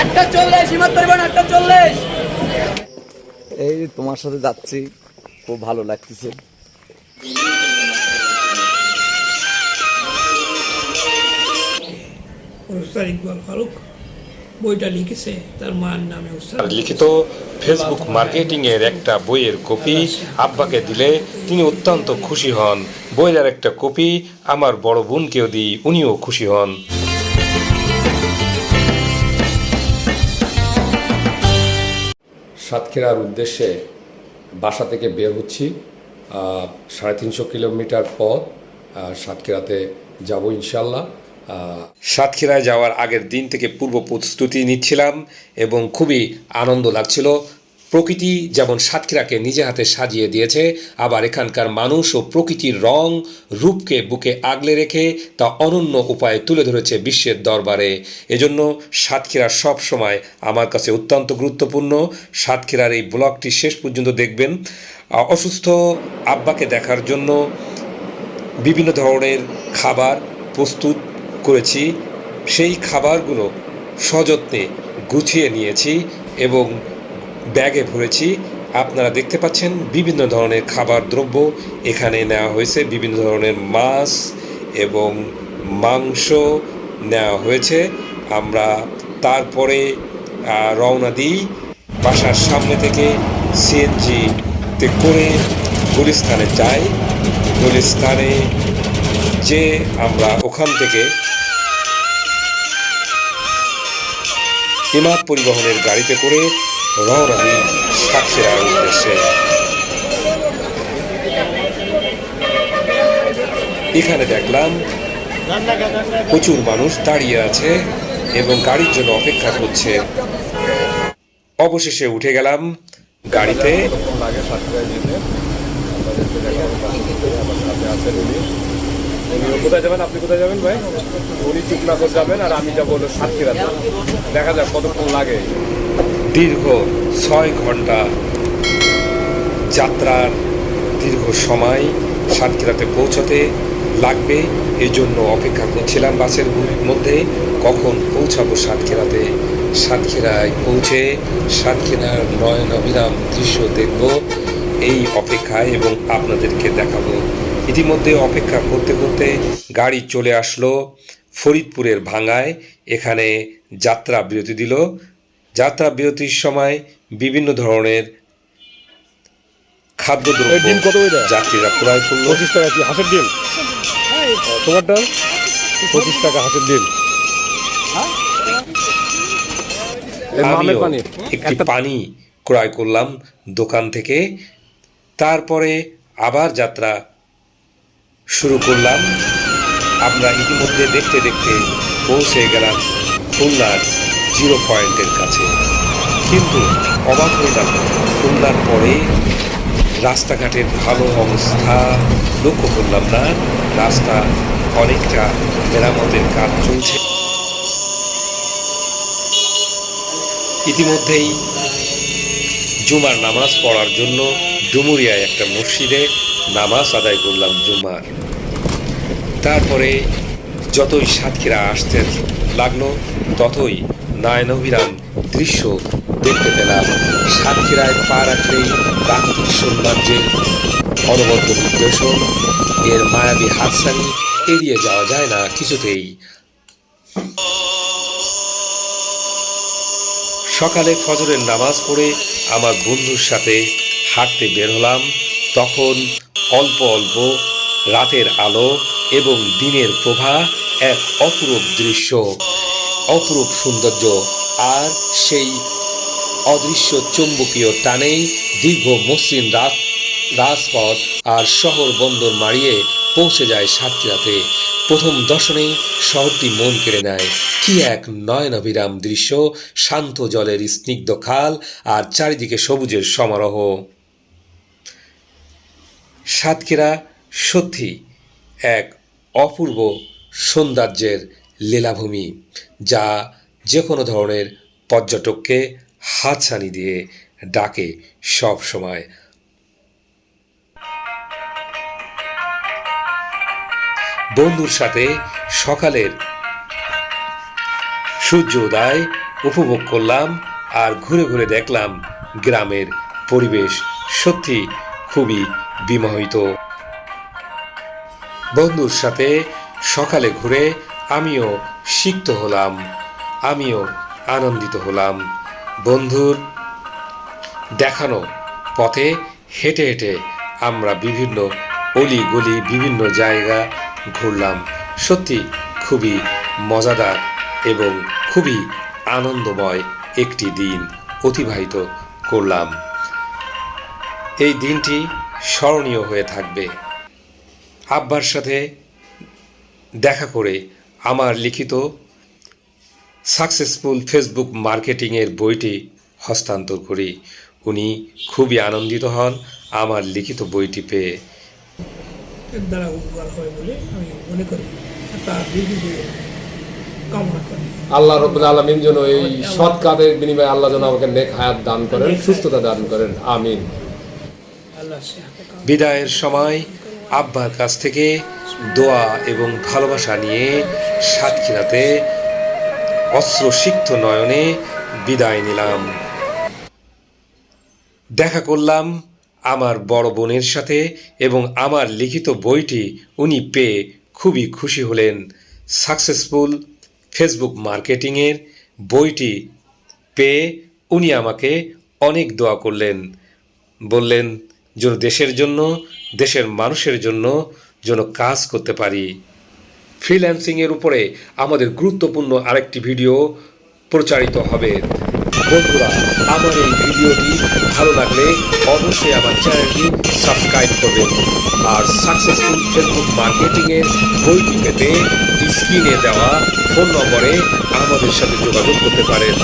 আটটা চল্লিশ হিমাত পরিবহন আটটা চল্লিশ। এই তোমার সাথে যাচ্ছি খুব ভালো লাগতেছে। উস্তাদ ইকবাল ফারুক বইটা লিখেছে তার মার নামে লিখিত ফেসবুক মার্কেটিং এর একটা বইয়ের কপি আব্বাকে দিলে তিনি অত্যন্ত খুশি হন। বইয়ের একটা কপি আমার বড় বোনকেও দিই উনিও খুশি হন। সাতক্ষীরার উদ্দেশ্যে বাসা থেকে বের হচ্ছি সাড়ে তিনশো কিলোমিটার পথ সাতক্ষীরাতে যাব ইনশাল্লাহ। সাতক্ষীরায় যাওয়ার আগের দিন থেকে পূর্ব প্রস্তুতি নিচ্ছিলাম এবং খুবই আনন্দ লাগছিল। প্রকৃতি যেমন সাতক্ষীরাকে নিজে হাতে সাজিয়ে দিয়েছে, আবার এখানকার মানুষ ও প্রকৃতির রং রূপকে বুকে আগলে রেখে তা অনন্য উপায়ে তুলে ধরেছে বিশ্বের দরবারে। এজন্য সাতক্ষীরা সব সময় আমার কাছে অত্যন্ত গুরুত্বপূর্ণ। সাতক্ষীরার এই ব্লগটি শেষ পর্যন্ত দেখবেন। অসুস্থ আব্বাকে দেখার জন্য বিভিন্ন ধরনের খাবার প্রস্তুত করেছি। সেই খাবারগুলো সযত্নে গুছিয়ে নিয়েছি এবং ব্যাগে ভরেছি। আপনারা দেখতে পাচ্ছেন বিভিন্ন ধরনের খাবার দ্রব্য এখানে নেওয়া হয়েছে। বিভিন্ন ধরনের মাছ এবং মাংস নেওয়া হয়েছে। আমরা তারপরে রওনা দিই বাসার সামনে থেকে সিএনজিতে করে গুলিস্তানে যাই। গুলিস্তানে যে আমরা ওখান থেকে ইমাদ পরিবহনের গাড়িতে করে রওনা দিই সাতক্ষীরার উদ্দেশ্যে এখানে দেখলাম প্রচুর মানুষ দাঁড়িয়ে আছে এবং গাড়ির জন্য অপেক্ষা করছে অবশেষে উঠে গেলাম গাড়িতে কোথায় যাবেন আপনি কোথায় যাবেন ভাই উনি চুকনাকর যাবেন আর আমি যাব সাতক্ষীরাতে। দেখা যাক কতক্ষণ লাগে। দীর্ঘ ছয় ঘণ্টা যাত্রার দীর্ঘ সময় সাতক্ষীরাতে পৌঁছতে লাগবে। এই জন্য অপেক্ষা করছিলাম বাসের মধ্যে। কখন পৌঁছাবো সাতক্ষীরাতে সাতক্ষীরায় পৌঁছে সাতক্ষীরার নয়ন অবিরাম দৃশ্য দেখব। এই অপেক্ষায় এবং আপনাদেরকে দেখাবো। ইতিমধ্যে অপেক্ষা করতে করতে গাড়ি চলে আসলো ফরিদপুরের ভাঙায় এখানে যাত্রা বিরতি দিল। যাত্রা বিরতির সময় বিভিন্ন ধরনের খাদ্যদ্রব্য ডিম কত যাত্রীরা ক্রয় করল। পঁচিশ টাকা কি হাঁসের ডিম? তোমারটা? পঁচিশ টাকা হাঁসের ডিম। আমিও একটি পানি ক্রয় করলাম দোকান থেকে। তারপরে আবার যাত্রা শুরু করলাম। আমরা ইতিমধ্যে দেখতে দেখতে পৌঁছে গেলাম খুলনার জিরো পয়েন্টের কাছে। কিন্তু অবাক হইলাম খুলনার পরে রাস্তাঘাটের ভালো অবস্থা। লক্ষ্য করলাম না, রাস্তা অনেকটা মেরামতের কাজ চলছে। ইতিমধ্যেই জুমার নামাজ পড়ার জন্য ডুমুরিয়ায় একটা মসজিদে নামাজ আদায় করলাম জুমার। তারপরে যতই সাতক্ষীরা আসতে লাগল, ততই নয়নভিরাম দৃশ্য দেখতে পেলাম। সাতক্ষীরায় পা রাখলেই প্রাকৃতিক সৌন্দর্যের অনবদ্য নির্দেশন এর মায়াবী হাতসানি এড়িয়ে যাওয়া যায় না কিছুতেই। সকালে ফজরের নামাজ পড়ে আমার বন্ধুর সাথে হাঁটতে বের হলাম। তখন অল্প অল্প রাতের আলো এবং দিনের প্রভা এক অপরূপ দৃশ্য। অপরূপ সৌন্দর্য আর সেই অদৃশ্য চৌম্বকীয় টানেই দীর্ঘ মসৃণ রাত, রাজপথ আর শহর বন্দর মারিয়ে পৌঁছে যায় সাতক্ষীরাতে প্রথম দর্শনেই শহরটি মন কেড়ে নেয়। কি এক নয়নাভিরাম দৃশ্য, শান্ত জলের স্নিগ্ধ খাল আর চারিদিকে সবুজের সমারোহ। সাতক্ষীরা সত্যি এক অপূর্ব সৌন্দর্যের লীলাভূমি, যা যে কোনো ধরনের পর্যটককে হাতছানি দিয়ে ডাকে সব সময়। বন্ধুর সাথে সকালের সূর্য উদয় উপভোগ করলাম আর ঘুরে ঘুরে দেখলাম গ্রামের পরিবেশ সত্যি খুবই বিমোহিত। বন্ধুর সাথে সকালে ঘুরে আমিও সিক্ত হলাম, আমিও আনন্দিত হলাম। বন্ধুর দেখানো পথে হেঁটে হেঁটে আমরা বিভিন্ন অলি গলি বিভিন্ন জায়গা ঘুরলাম। সত্যি খুবই মজাদার এবং খুবই আনন্দময় একটি দিন অতিবাহিত করলাম। এই দিনটি স্মরণীয় হয়ে থাকবে। আব্বার সাথে দেখা করে আমার লিখিত সাকসেসফুল ফেসবুক মার্কেটিংয়ের বইটি হস্তান্তর করি। উনি খুবই আনন্দিত হন আমার লিখিত বইটি পেয়ে। এর দ্বারা উপকার হয় বলে আমি মনে করি। তার বিভিন্ন কামনা করি। আল্লাহ রব্বুল আলমিন যেন এই সৎ কাজের বিনিময়ে আল্লাহ যেন আমাকে নেক হায়াত দান করেন সুস্থতা দান করেন। আমিন। বিদায়ের সময় আব্বার কাছ থেকে দোয়া এবং ভালোবাসা নিয়ে সাতক্ষীরাতে অস্ত্রসিক্ত নয়নে বিদায় নিলাম। দেখা করলাম আমার বড় বোনের সাথে এবং আমার লিখিত বইটি উনি পেয়ে খুবই খুশি হলেন। সাকসেসফুল ফেসবুক মার্কেটিংয়ের বইটি পেয়ে উনি আমাকে অনেক দোয়া করলেন। বললেন যেন দেশের জন্য, দেশের মানুষের জন্য যেন কাজ করতে পারি। ফ্রিল্যান্সিংয়ের উপরে আমাদের গুরুত্বপূর্ণ আরেকটি ভিডিও প্রচারিত হবে। বন্ধুরা, আমার এই ভিডিওটি ভালো লাগলে অবশ্যই আমার চ্যানেলটি সাবস্ক্রাইব করবেন আর সাকসেসফুল ফেসবুক মার্কেটিংয়ের বইটি পেতে স্ক্রিনে দেওয়া ফোন নম্বরে আমাদের সাথে যোগাযোগ করতে পারেন।